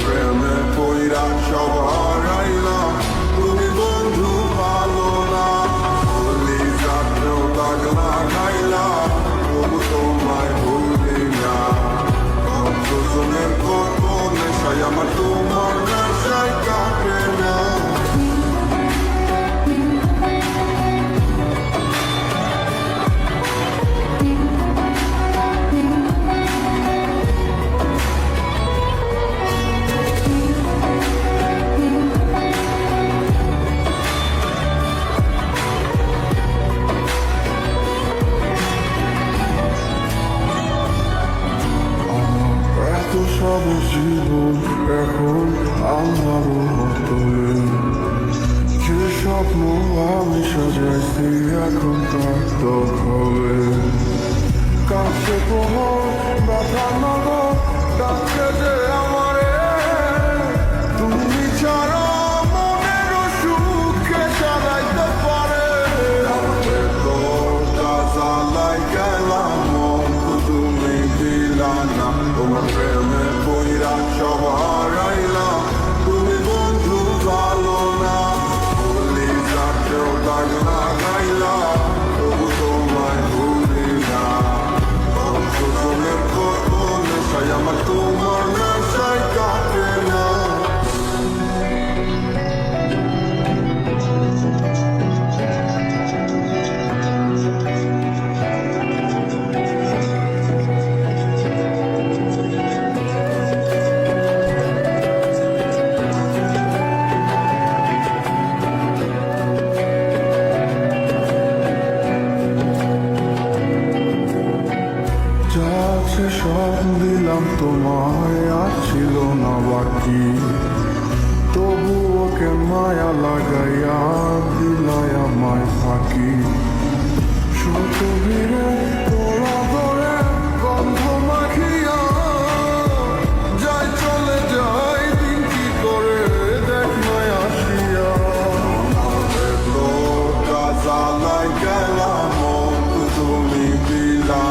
real সব জীবন এখন আমার মতলে যে স্বপ্ন আমি সাজাইছি এখন কার্তক হবে কাছে প্রহর ব্যথা নগর ডাক্তার over all. দিলাম তোমায় আর ছিল না বাকি। তবু ওকে মায়া লাগাইয়া দিলায় মায় থাকি শত ভিড়ে ধরে গন্ধ মাখিয়া। চলে করে দেখ তুমি দিলা